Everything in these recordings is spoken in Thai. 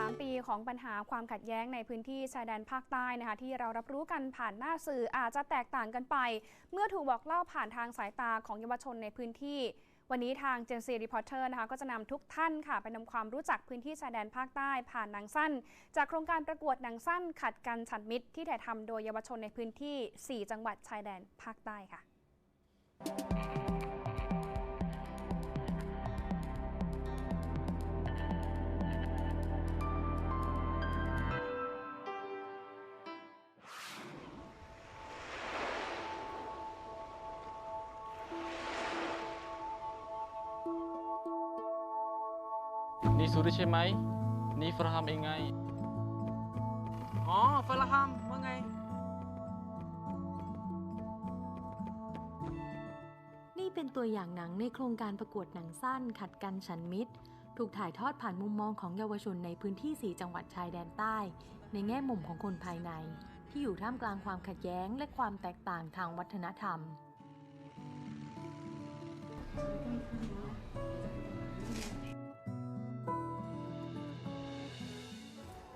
3 ปีของปัญหาความขัดแย้งในพื้นที่ชายแดนภาคใต้นะคะที่เรารับรู้กันผ่านหน้าสื่ออาจจะแตกต่างกันไป เมื่อถูกบอกเล่าผ่านทางสายตาของเยาวชนในพื้นที่ วันนี้ทาง Gen Z Reporter นะคะก็จะนำทุกท่านค่ะไปนำความรู้จักพื้นที่ชายแดนภาคใต้ผ่านหนังสั้น จากโครงการประกวดหนังสั้นขัดกันฉันมิตร ที่ถ่ายทำโดยเยาวชนในพื้นที่ 4 จังหวัดชายแดนภาคใต้ค่ะ นี่สุริใช่ไหม นี่ฟรามเองไง อ๋อฟราฮัมว่าไง นี่เป็นตัวอย่างหนังในโครงการประกวดหนังสั้น ขัดกันฉันมิตร ถูกถ่ายทอดผ่านมุมมองของเยาวชนในพื้นที่ 4 จังหวัดชายแดนใต้ ในแง่มุมของคนภายใน ที่อยู่ท่ามกลางความขัดแย้งและความแตกต่างทางวัฒนธรรม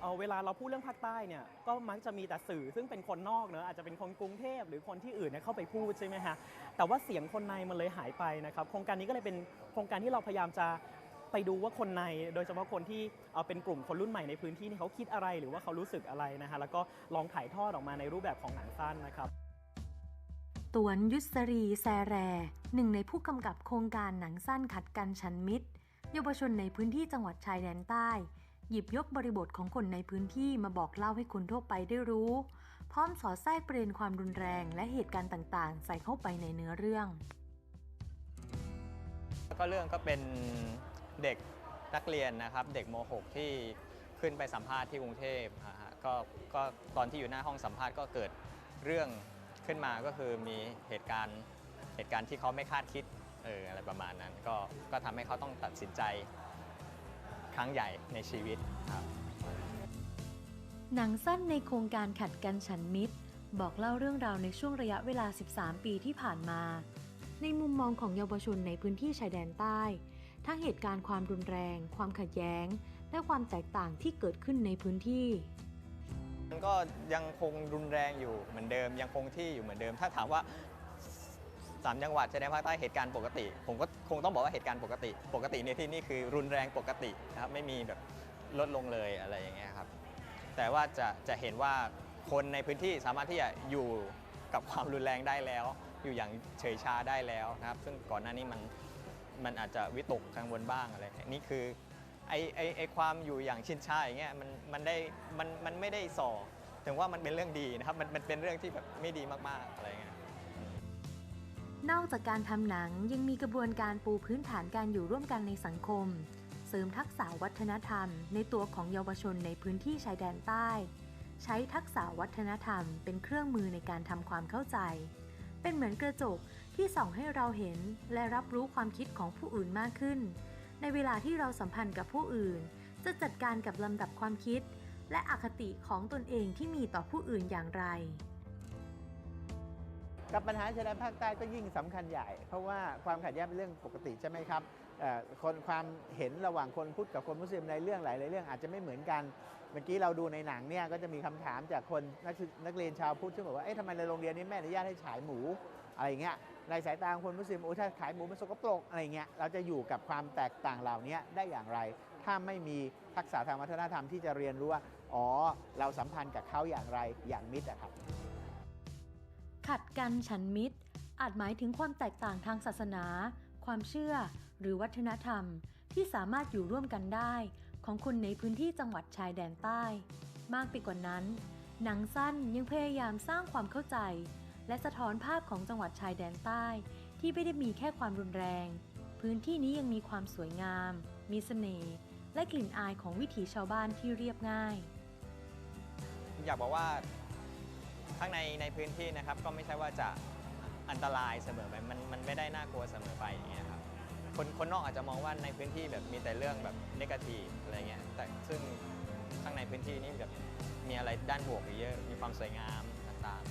อเวลาเราพูดเรื่องภาคใต้เนี่ยก็มักจะมีแต่สื่อซึ่งเป็นคนนอกเนอะอาจจะเป็นคนกรุงเทพหรือคนที่อื่นเนี่ยเข้าไปพูดใช่ไหมฮะแต่ว่าเสียงคนในมันเลยหายไปนะครับโครงการนี้ก็เลยเป็นโครงการที่เราพยายามจะไปดูว่าคนในโดยเฉพาะคนที่เอ่อเป็นกลุ่มคนรุ่นใหม่ในพื้นที่นี่เขาคิดอะไรหรือว่าเขารู้สึกอะไรนะฮะแล้วก็ลองถ่ายทอดออกมาในรูปแบบของหนังสั้นนะครับตวนยุสรีแซแร หนึ่งในผู้กำกับโครงการหนังสั้นขัดกันชันมิตรเยาวชนในพื้นที่จังหวัดชายแดนใต้ หยิบยกบริบทของคนในพื้นที่มาบอกเล่าให้คนทั่วไปได้รู้ พร้อมสอดแทรกประเด็นความรุนแรงและเหตุการณ์ต่างๆ ใส่เข้าไปในเนื้อเรื่อง ก็เรื่องก็เป็นเด็กนักเรียนนะครับ เด็กม .6 ที่ขึ้นไปสัมภาษณ์ที่กรุงเทพฮะก็ก็ตอนที่อยู่หน้าห้องสัมภาษณ์ก็เกิดเรื่องขึ้นมาก็คือมีเหตุการณ์เหตุการณ์ที่เขาไม่คาดคิดเอออะไรประมาณนั้น ก็ก็ทำให้เขาต้องตัดสินใจ ครั้งใหญ่ในชีวิตครับหนังสั้นในโครงการขัดกันฉันมิตร บอกเล่าเรื่องราวในช่วงระยะเวลา 13 ปีที่ผ่านมา ในมุมมองของเยาวชนในพื้นที่ชายแดนใต้ ทั้งเหตุการณ์ความรุนแรง ความขัดแย้ง และความแตกต่างที่เกิดขึ้นในพื้นที่มันก็ยังคงรุนแรงอยู่เหมือนเดิมยังคงที่อยู่เหมือนเดิม ถ้าถามว่า สามจังหวัดชายแดนภาคใต้เหตุการณ์ปกติ ผมก็คงต้องบอกว่าเหตุการณ์ปกติ ปกติในที่นี่คือรุนแรงปกตินะครับไม่มีแบบลดลงเลยอะไรอย่างเงี้ยครับแต่ว่าจะจะเห็นว่าคนในพื้นที่สามารถที่จะอยู่กับความรุนแรงได้แล้ว อยู่อย่างเฉยชาได้แล้วนะครับ ซึ่งก่อนหน้านี้มันมันอาจจะวิตกกังวลบ้างอะไรนี่คือไอไอไอความอยู่อย่างชินชาอย่างเงี้ยมันมันได้มันมันไม่ได้ส่อถึงว่ามันเป็นเรื่องดีนะครับมันมันเป็นเรื่องที่แบบไม่ดีมากๆอะไรเงี้ย นอกจากการทำหนังยังมีกระบวนการปูพื้นฐานการอยู่ร่วมกันในสังคม เสริมทักษะวัฒนธรรม ในตัวของเยาวชนในพื้นที่ชายแดนใต้ ใช้ทักษะวัฒนธรรม เป็นเครื่องมือในการทำความเข้าใจ เป็นเหมือนกระจกที่ส่องให้เราเห็นและรับรู้ความคิดของผู้อื่นมากขึ้น ในเวลาที่เราสัมพันธ์กับผู้อื่น จะจัดการกับลำดับความคิด และอคติของตนเองที่มีต่อผู้อื่นอย่างไร กับปัญหาชายแดนภาคใต้ก็ยิ่งสำคัญใหญ่ เพราะว่าความขัดแย้งเป็นเรื่องปกติใช่ไหมครับคนความเห็นระหว่างคนพุทธกับคนมุสลิมในเรื่องหลายๆเรื่องอาจจะไม่เหมือนกัน เมื่อกี้เราดูในหนังเนี่ยก็จะมีคำถามจากคนนักนักเรียนชาวพุทธซึ่บอกว่าเอ๊ะทำไมในโรงเรียนนี้แม่อนุญาตให้ฉายหมูอะไรเงี้ยในสายตาคนมุสลิมโอ้ถ้าขายหมูมันสกปรกอะไรเงี้ยเราจะอยู่กับความแตกต่างเหล่านี้ได้อย่างไร ถ้าไม่มีทักษะทางวัฒนธรรมที่จะเรียนรู้ว่าอ๋อเราสัมพันธ์กับเขาอย่างไรอย่างมิตรอะครับ ขัดกันฉันมิตร อาจหมายถึงความแตกต่างทางศาสนา ความเชื่อ หรือวัฒนธรรม ที่สามารถอยู่ร่วมกันได้ ของคนในพื้นที่จังหวัดชายแดนใต้ มากไปกว่านั้น หนังสั้นยังพยายามสร้างความเข้าใจ และสะท้อนภาพของจังหวัดชายแดนใต้ ที่ไม่ได้มีแค่ความรุนแรง พื้นที่นี้ยังมีความสวยงาม มีเสน่ห์และกลิ่นอายของวิถีชาวบ้านที่เรียบง่าย อยากบอกว่า ข้างในในพื้นที่นะครับก็ไม่ใช่ว่าจะอันตรายเสมอไปมันมันไม่ได้น่ากลัวเสมอไปอย่างเงี้ยครับคนคนนอกอาจจะมองว่าในพื้นที่แบบมีแต่เรื่องแบบนกาทีอะไรเงี้ยแต่ซึ่งข้างในพื้นที่นี่แบบมีอะไรด้านบวกเยอะมีความสวยงามต่าง